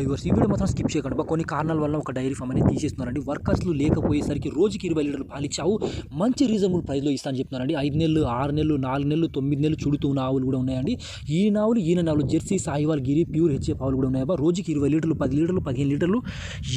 Viewers ఈ video మాత్రం skip చేయకండి. కొన్ని కారణాల వల్ల ఒక డైరీ ఫామ్ అనేది తీసేస్తున్నారండి. వర్కర్స్లు లేకపోయేసరికి రోజుకి ఇరవై లీటర్లు పాలిచ్చావు మంచి రీజనబుల్ ప్రైస్లో ఇస్తానని చెప్తున్నారండి. ఐదు నెలలు ఆరు నెలలు నాలుగు నెలలు తొమ్మిది నెలలు చుడుతూ ఉన్న ఆవులు కూడా ఉన్నాయండి. ఈ నావులు ఈయన నావులు Jersey Sahiwal Gir pure HF ఆవులు కూడా ఉన్నాయా. రోజుకి ఇరవై లీటర్లు పది లీటర్లు పదిహేను లీటర్లు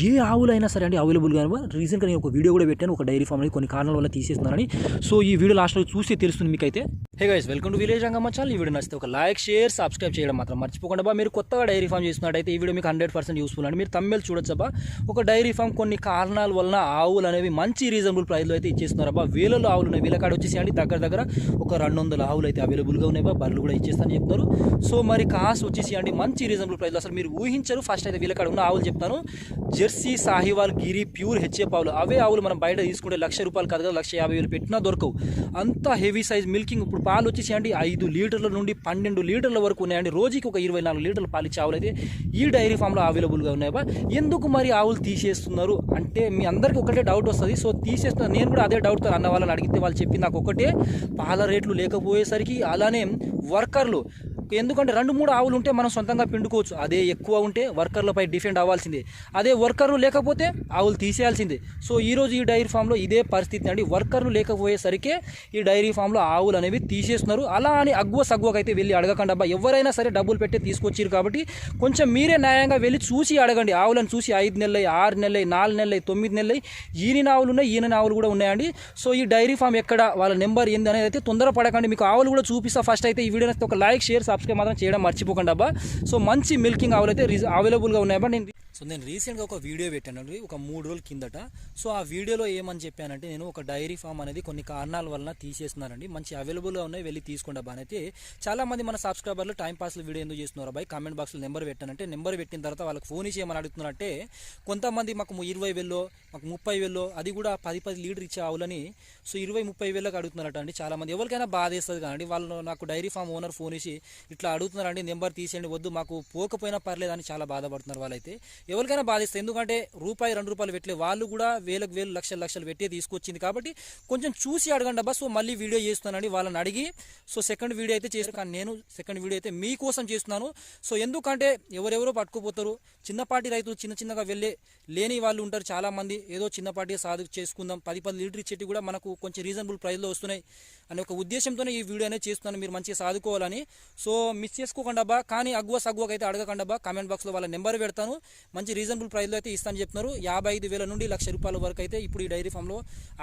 ఏ ఆవులైనా సరే అండి అవైలబుల్గా రీసెంట్గా నేను ఒక వీడియో కూడా పెట్టాను. ఒక డైరీ ఫామ్ అనేది కొన్ని కారణాల వల్ల తీసేస్తున్నారని సో ఈ వీడియో లాస్ట్లో చూస్తే తెలుస్తుంది మీకైతే. Hey guys welcome to village Rangamma channel ఈ వీడియో నచ్చితే ఒక లైక్ షేర్ సబ్స్క్రైబ్ చేయడం మాత్రం మర్చిపోకుండా బా. మీరు కొత్తగా డైరీ ఫామ్ చేస్తున్నట్టయితే ఈ వీడియో మీకు హండ్రెడ్ పర్సెంట్ యూస్ఫుల్ అండి. మీరు తమిళ చూడొచ్చబ్బా ఒక డైరీ ఫామ్ కొన్ని కారణాల వలన ఆవులు అనేవి మంచి రీజనబుల్ ప్రైస్లో అయితే ఇచ్చేస్తున్నారబ్బా వేలలో ఆవులు ఉన్నాయి. వీళ్ళ కాడ వచ్చేసి అండి దగ్గర దగ్గర ఒక రెండు వందల ఆవులు అయితే అవైలబుల్గా ఉన్నాయి బా. బర్రెలు కూడా ఇచ్చేస్తానని చెప్తారు సో మరి కాస్ట్ వచ్చేసి అండి మంచి రీజనబుల్ ప్రైస్లో అసలు మీరు ఊహించరు. ఫస్ట్ అయితే వీళ్ళ కాడ ఉన్న ఆవులు చెప్తాను. Jersey Sahiwal Gir pure HF ఆవులు అవే ఆవులు మనం బయట తీసుకుంటే లక్ష రూపాయలు కాదు కదా లక్ష యాభై వేలు పెట్టినా దొరకవు. అంత హెవీ సైజ్ మిల్కింగ్ ఇప్పుడు పాలు వచ్చేసేయండి. ఐదు లీటర్ల నుండి పన్నెండు లీటర్ల వరకు ఉన్నాయండి. రోజుకి ఒక ఇరవై నాలుగు లీటర్ల పాలు ఇచ్చే ఆవులు అయితే ఈ డైరీ ఫామ్లో అవైలబుల్గా ఉన్నాయా ఎందుకు మరి ఆవులు తీసేస్తున్నారు? అంటే మీ అందరికీ ఒకటే డౌట్ వస్తుంది. సో తీసేస్తున్నారు నేను కూడా అదే డౌట్తో అన్న వాళ్ళని అడిగితే వాళ్ళు చెప్పింది నాకు ఒకటే. పాల రేట్లు లేకపోయేసరికి అలానే వర్కర్లు ఎందుకంటే రెండు మూడు ఆవులు ఉంటే మనం సొంతంగా పిండుకోవచ్చు. అదే ఎక్కువ ఉంటే వర్కర్లపై డిఫెండ్ అవ్వాల్సిందే. అదే వర్కర్లు లేకపోతే ఆవులు తీసేయాల్సిందే. సో ఈరోజు ఈ డైరీ ఫామ్లో ఇదే పరిస్థితి అండి. వర్కర్లు లేకపోయేసరికి ఈ డైరీ ఫామ్లో ఆవులు అనేవి తీసేస్తున్నారు. అలా అని అగ్వ సగ్గువకైతే వెళ్ళి అడగకండి అబ్బా. ఎవరైనా సరే డబ్బులు పెట్టి తీసుకొచ్చారు కాబట్టి కొంచెం మీరే న్యాయంగా వెళ్ళి చూసి అడగండి. ఆవులను చూసి ఐదు నెలలు ఆరు నెలలు నాలుగు నెలలు తొమ్మిది నెలలు ఈయన ఆవులు ఉన్నాయి ఈయన ఆవులు కూడా ఉన్నాయండి. సో ఈ డైరీ ఫామ్ ఎక్కడ వాళ్ళ నెంబర్ ఏంది అనేది అయితే తొందర పడకండి మీకు ఆవులు కూడా చూపిస్తా ఫస్ట్ అయితే ఈ వీడియో ఒక లైక్ షేర్ సబ్స్క్రైబ్ మాత్రం చేయడం మర్చిపోకండి అబ్బా. సో మంచి మిల్కింగ్ ఆవులు అయితే అవైలబుల్గా ఉన్నాయబ్బా. నేను సో నేను రీసెంట్గా ఒక వీడియో పెట్టానండి ఒక మూడు రోజుల కిందట. సో ఆ వీడియోలో ఏమని చెప్పానంటే నేను ఒక డైరీ ఫామ్ అనేది కొన్ని కారణాల వలన తీసేస్తున్నానండి. మంచి అవైలబుల్గా ఉన్నాయి వెళ్ళి తీసుకుంటా అబ్బా చాలామంది అయితే మన సబ్స్క్రైబర్లు టైంపాస్లు వీడియో ఎందుకు చేస్తున్నారు అబ్బాయి కామెంట్ బాక్స్లో నెంబర్ పెట్టానంటే నెంబర్ పెట్టిన తర్వాత వాళ్ళకి ఫోన్ ఇచ్చి ఏమని అడుగుతున్నారంటే కొంతమంది మాకు ఇరవై వేలో మాకు ముప్పై వేలో అది కూడా పది పది లీటర్ ఇచ్చే ఆవులని సో ఇరవై ముప్పై వేలకు అడుగుతున్నారట అండి ఎవరికైనా బాధేస్తుంది కానీ వాళ్ళు నాకు డైరీ ఫామ్ ఓనర్ ఫోన్ ఇచ్చి ఇట్లా అడుగుతున్నారండి నెంబర్ తీసేయండి వద్దు మాకు పోకపోయినా పర్లేదని చాలా బాధపడుతున్నారు వాళ్ళైతే. ఎవరికైనా బాధిస్తుంది ఎందుకంటే రూపాయి రెండు రూపాయలు పెట్టలే వాళ్ళు కూడా వేలకు వేలు లక్షలు లక్షలు పెట్టి తీసుకొచ్చింది కాబట్టి కొంచెం చూసి అడగండి అబ్బా సో మళ్ళీ వీడియో చేస్తున్నానండి వాళ్ళని అడిగి సో సెకండ్ వీడియో అయితే చేస్తాను కానీ నేను సెకండ్ వీడియో అయితే మీకోసం చేస్తున్నాను. సో ఎందుకంటే ఎవరెవరో పట్టుకుపోతారు. చిన్నపాటి రైతులు చిన్న చిన్నగా వెళ్ళే లేని వాళ్ళు ఉంటారు చాలామంది. ఏదో చిన్నపాటి సాధు చేసుకుందాం పది పది లీటర్ చెట్టు కూడా మనకు కొంచెం రీజనబుల్ ప్రైస్లో వస్తున్నాయి అనే ఒక ఉద్దేశంతోనే ఈ వీడియో అనేది చేస్తున్నాను. మీరు మంచిగా సాదుకోవాలని. సో మిస్ చేసుకోకుండా అబ్బా. కానీ అగ్వ సగ్గువకైతే అయితే అబ్బా. కామెంట్ బాక్స్లో వాళ్ళ నెంబర్ పెడతాను. మంచి రీజనబుల్ ప్రైస్లో అయితే ఇస్తాను చెప్తున్నారు. యాభై ఐదు వేల నుండి లక్ష రూపాయల వరకు అయితే ఇప్పుడు ఈ డైరీ ఫామ్లో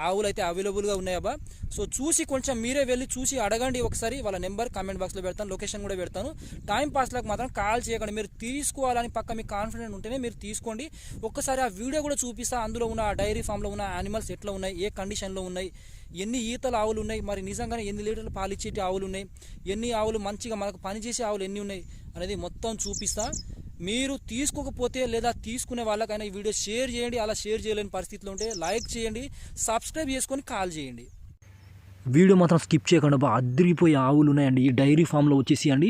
ఆవులు అయితే అవైలబుల్గా ఉన్నాయబ్బా సో చూసి కొంచెం మీరే వెళ్ళి చూసి అడగండి ఒకసారి. వాళ్ళ నెంబర్ కామెంట్ బాక్స్లో పెడతాను లొకేషన్ కూడా పెడతాను. టైం పాస్లకు మాత్రం కాల్ చేయకండి. మీరు తీసుకోవాలని పక్క మీకు కాన్ఫిడెంట్ ఉంటేనే మీరు తీసుకోండి. ఒక్కసారి ఆ వీడియో కూడా చూపిస్తా. అందులో ఉన్న ఆ డైరీ ఫామ్లో ఉన్న యానిమల్స్ ఎట్లా ఉన్నాయి ఏ కండిషన్లో ఉన్నాయి ఎన్ని ఈతల ఆవులు ఉన్నాయి మరి నిజంగానే ఎన్ని లీటర్లు పాలిచ్చేటి ఆవులు ఉన్నాయి ఎన్ని ఆవులు మంచిగా మనకు పనిచేసే ఆవులు ఎన్ని ఉన్నాయి అనేది మొత్తం చూపిస్తా. మీరు తీసుకోకపోతే లేదా తీసుకునే వాళ్ళకైనా ఈ వీడియో షేర్ చేయండి అలా షేర్ చేయలేని పరిస్థితిలో ఉంటే లైక్ చేయండి సబ్స్క్రైబ్ చేసుకొని కాల్ చేయండి. వీడియో మాత్రం స్కిప్ చేయకుండా బా అదిరిపోయే ఆవులు ఉన్నాయండి. ఈ డైరీ ఫామ్లో వచ్చేసి అండి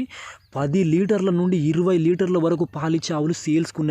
పది లీటర్ల నుండి ఇరవై లీటర్ల వరకు పాలిచ్చే ఆవులు సేల్స్కి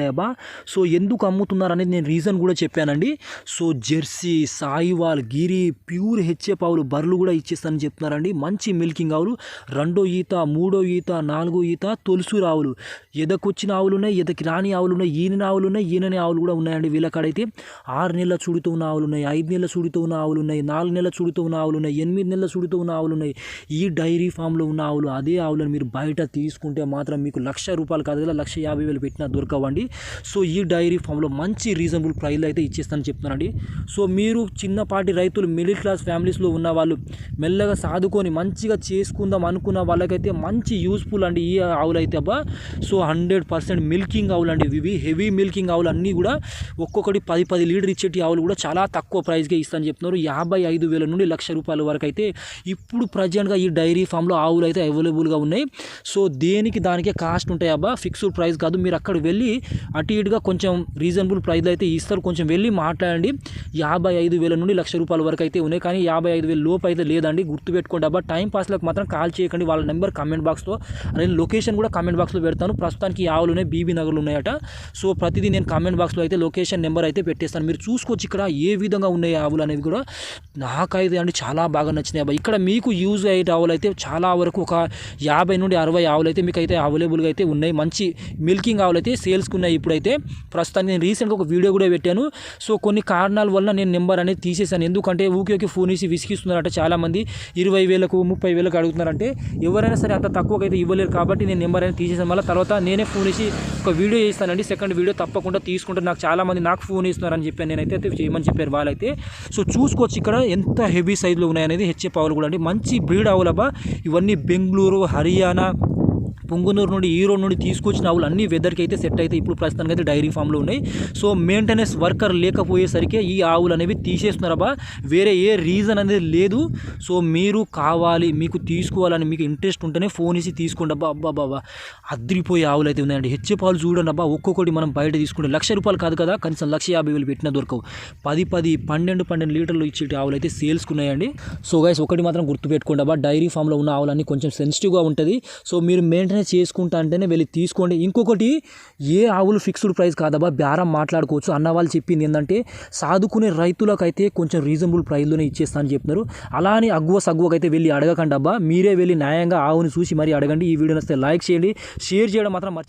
సో ఎందుకు అమ్ముతున్నారు అనేది నేను రీజన్ కూడా చెప్పానండి. So Jersey Sahiwal Gir pure HF ఆవులు బర్రెలు కూడా ఇచ్చేస్తానని చెప్తున్నారండి. మంచి మిల్కింగ్ ఆవులు. రెండో ఈత మూడో ఈత నాలుగో ఈత తొలుసూరు ఆవులు. ఎదకొచ్చిన ఆవులు ఉన్నాయి ఎదకి రాని ఆవులు ఉన్నాయి ఈయన ఆవులు ఉన్నాయి ఈనని ఆవులు కూడా ఉన్నాయండి వీళ్ళ కాడైతే ఆరు నెలల చూడుతూ ఉన్న ఆవులు ఉన్నాయి ఐదు నెలల చూడుతూ ఉన్న ఆవులు ఉన్నాయి నాలుగు నెలల చుడుతో ఉన్న ఆవులు ఉన్నాయి ఎనిమిది నెలల చుడుతో ఉన్న ఆవులు ఉన్నాయి ఈ డైరీ ఫామ్లో ఉన్న ఆవులు అదే ఆవులను మీరు బయట తీసుకుంటే మాత్రం మీకు లక్ష రూపాయలు కాదు కదా లక్ష యాభై వేలు పెట్టినా దొరకవండి. సో ఈ డైరీ ఫామ్లో మంచి రీజనబుల్ ప్రైస్లో అయితే ఇచ్చేస్తానని చెప్తున్నానండి. సో మీరు చిన్నపాటి రైతులు మిడిల్ క్లాస్ ఫ్యామిలీస్లో ఉన్న వాళ్ళు మెల్లగా సాదుకొని మంచిగా చేసుకుందాం అనుకున్న వాళ్ళకైతే మంచి యూస్ఫుల్ అండి ఈ ఆవులు అయితే అబ్బా. సో హండ్రెడ్ పర్సెంట్ మిల్కింగ్ ఆవులు అండి ఇవి. హెవీ మిల్కింగ్ ఆవులు అన్నీ కూడా ఒక్కొక్కటి పది పది లీటర్ ఇచ్చేటి ఆవులు కూడా చాలా తక్కువ ప్రైస్కే ఇస్తానని చెప్తున్నారు. యాభై ఐదు వేల నుండి లక్ష రూపాయల వరకు అయితే ఇప్పుడు ప్రజెంట్గా ఈ డైరీ ఫామ్లో ఆవులు అయితే అవైలబుల్గా ఉన్నాయి. సో దేనికి దానికే కాస్ట్ ఉంటాయి అబ్బా? ఫిక్స్డ్ ప్రైస్ కాదు. మీరు అక్కడ వెళ్ళి అటు ఇటుగా కొంచెం రీజనబుల్ ప్రైస్లో అయితే ఇస్తారు. కొంచెం వెళ్ళి మాట్లాడండి. యాభై ఐదు వేల నుండి లక్ష రూపాయల వరకు అయితే ఉన్నాయి. కానీ యాభై ఐదు వేల లోపు అయితే లేదండి. గుర్తుపెట్టుకోండి అబ్బా టైం పాస్లకు మాత్రం కాల్ చేయకండి. వాళ్ళ నెంబర్ కామెంట్ బాక్స్లో నేను లొకేషన్ కూడా కామెంట్ బాక్స్లో పెడతాను. ప్రస్తుతానికి యావలు ఆవులు ఉన్నాయి బీబీ నగర్లు ఉన్నాయట. సో ప్రతిదీ నేను కామెంట్ బాక్స్లో అయితే లొకేషన్ నెంబర్ అయితే పెట్టేస్తాను. మీరు చూసుకోవచ్చు ఇక్కడ ఏ విధంగా ఉన్నాయి ఆవులు అనేవి కూడా. నాకైతే అండి చాలా బాగా నచ్చినాయి. అబ్బా ఇక్కడ మీకు యూజ్ అయ్యే ఆవులు అయితే చాలా వరకు ఒక యాభై నుండి అరవై ఆవులు అయితే మీకు అయితే అవైలబుల్గా అయితే ఉన్నాయి. మంచి మిల్కింగ్ ఆవులు అయితే సేల్స్కి ఉన్నాయి ఇప్పుడైతే. ప్రస్తుతానికి నేను రీసెంట్గా ఒక వీడియో కూడా పెట్టాను. సో కొన్ని కారణాల వల్ల నేను నెంబర్ అనేది తీసేసాను ఎందుకంటే ఊకే ఊకే ఫోన్ వేసి విసిగిస్తున్నారంటే చాలామంది. ఇరవై వేలకు ముప్పై వేలకు అడుగుతున్నారంటే ఎవరైనా సరే అంత తక్కువకి అయితే ఇవ్వలేరు కాబట్టి నేను నెంబర్ అనేది తీసేసాను మళ్ళీ తర్వాత నేనే ఫోన్ వేసి ఒక వీడియో చేస్తానండి. సెకండ్ వీడియో తప్పకుండా తీసుకుంటే నాకు చాలామంది నాకు ఫోన్ ఇస్తున్నారని చెప్పాను. నేనైతే అయితే చేయమని చెప్పారు వాళ్ళైతే. సో చూసుకోవచ్చు ఇక్కడ ఎంత హెవీ సైజులో ఉన్నాయనేది హెచ్ఎఫ్ ఆవులు కూడా అండి. మంచి బ్రీడ్ ఆవులబ్బా ఇవన్నీ బెంగళూరు హర్యానా పొంగునూరు నుండి ఈ నుండి తీసుకొచ్చిన ఆవులు అన్ని వెదర్కి అయితే సెట్ అయితే ఇప్పుడు ప్రస్తుతానికి అయితే డైరీ ఫామ్లో ఉన్నాయి. సో మెయింటెనెన్స్ వర్కర్ లేకపోయేసరికి ఈ ఆవులు అనేవి తీసేస్తున్నారబ్బా వేరే ఏ రీజన్ అనేది లేదు. సో మీరు కావాలి మీకు తీసుకోవాలని మీకు ఇంట్రెస్ట్ ఉంటేనే ఫోన్ ఇచ్చి తీసుకోండి అబ్బా అబ్బా బాబా అద్రిపోయే ఆవులు అయితే ఉన్నాయండి. హెచ్చే పాలు చూడండి అబ్బా. ఒక్కొక్కటి మనం బయట తీసుకుంటే లక్ష రూపాయలు కాదు కదా. కనీసం లక్ష యాభై వేలు పెట్టినా దొరకవు. పది పది పన్నెండు పన్నెండు లీటర్లు ఇచ్చే ఆవులు అయితే సేల్స్కున్నాయండి సో గైస్ ఒకటి మాత్రం గుర్తుపెట్టుకోండి అబ్బా. డైరీ ఫామ్లో ఉన్న ఆవులన్నీ కొంచెం సెన్సిటివ్గా ఉంటుంది. సో మీరు మెయింటెనెన్స్ చేసుకుంటా అంటేనే వెళ్ళి తీసుకోండి. ఇంకొకటి ఏ ఆవులు ఫిక్స్డ్ ప్రైస్ కాదబ్బా బేరం మాట్లాడుకోవచ్చు. అన్న వాళ్ళు చెప్పింది ఏంటంటే సాదుకునే రైతులకైతే కొంచెం రీజనబుల్ ప్రైస్లోనే ఇచ్చేస్తా అని చెప్తున్నారు అలా అని అగ్గువ సగ్గువకైతే వెళ్ళి అడగకండి అబ్బా. మీరే వెళ్ళి న్యాయంగా ఆవుని చూసి మరీ అడగండి. ఈ వీడియో నచ్చితే లైక్ చేయండి. షేర్ చేయడం మాత్రం మర్చి